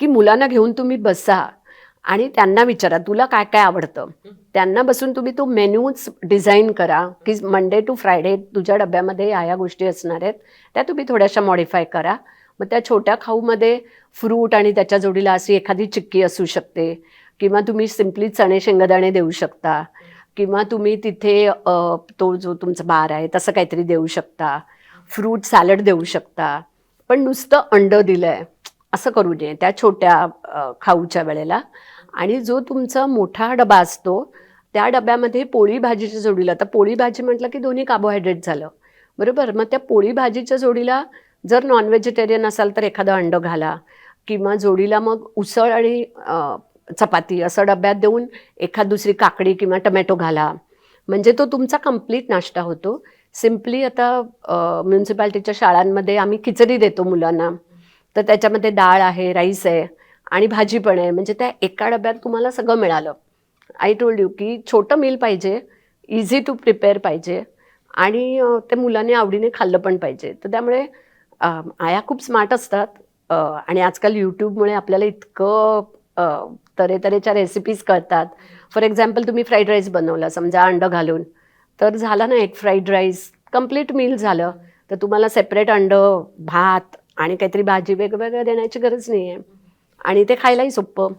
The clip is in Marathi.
की मुलांना घेऊन तुम्ही बसा आणि त्यांना विचारा तुला काय काय आवडतं? त्यांना बसून तुम्ही तो मेन्यूच डिझाईन करा की मंडे टू फ्रायडे तुझ्या डब्यामध्ये या या गोष्टी असणार आहेत त्या तुम्ही थोड्याशा मॉडिफाय करा. मग त्या छोट्या खाऊमध्ये फ्रूट आणि त्याच्या जोडीला अशी एखादी चिक्की असू शकते किंवा तुम्ही सिम्पली चणे शेंगदाणे देऊ शकता किंवा तुम्ही तिथे तो जो तुमचा बार आहे तसं काहीतरी देऊ शकता फ्रूट सॅलड देऊ शकता. पण नुसतं अंड दिलं आहे असं करू नये त्या छोट्या खाऊच्या वेळेला. आणि जो तुमचा मोठा डबा असतो त्या डब्यामध्ये पोळी भाजीच्या जोडीला आता पोळी भाजी म्हटलं की दोन्ही कार्बोहायड्रेट झालं. बरोबर? मग त्या पोळी भाजीच्या जोडीला जर नॉन व्हेजिटेरियन असाल तर एखादं अंड घाला किंवा जोडीला मग उसळ आणि चपाती असं डब्यात देऊन एखाद दुसरी काकडी किंवा टमॅटो घाला. म्हणजे तो तुमचा कंप्लीट नाश्ता होतो. सिम्पली आता म्युन्सिपॅलिटीच्या शाळांमध्ये आम्ही खिचडी देतो मुलांना. तर त्याच्यामध्ये डाळ आहे राईस आहे आणि भाजी पण आहे. म्हणजे त्या एका डब्यात तुम्हाला सगळं मिळालं. आय टोल्ड यू की छोटं मील पाहिजे इझी टू प्रिपेअर पाहिजे आणि ते मुलांनी आवडीने खाल्लं पण पाहिजे. तर त्यामुळे आया खूप स्मार्ट असतात. आणि आजकाल यूट्यूबमुळे आपल्याला इतकं तरे तऱ्हेतऱ्हेच्या रेसिपीज कळतात. फॉर एक्झाम्पल तुम्ही फ्राईड राईस बनवला समजा अंडं घालून. तर झाला ना एक फ्राईड राईस कंप्लीट मील झालं. तर तुम्हाला सेपरेट अंडं भात आणि काहीतरी भाजी वेगवेगळं देण्याची गरज नाही आहे आणि ते खायलाही सोपं.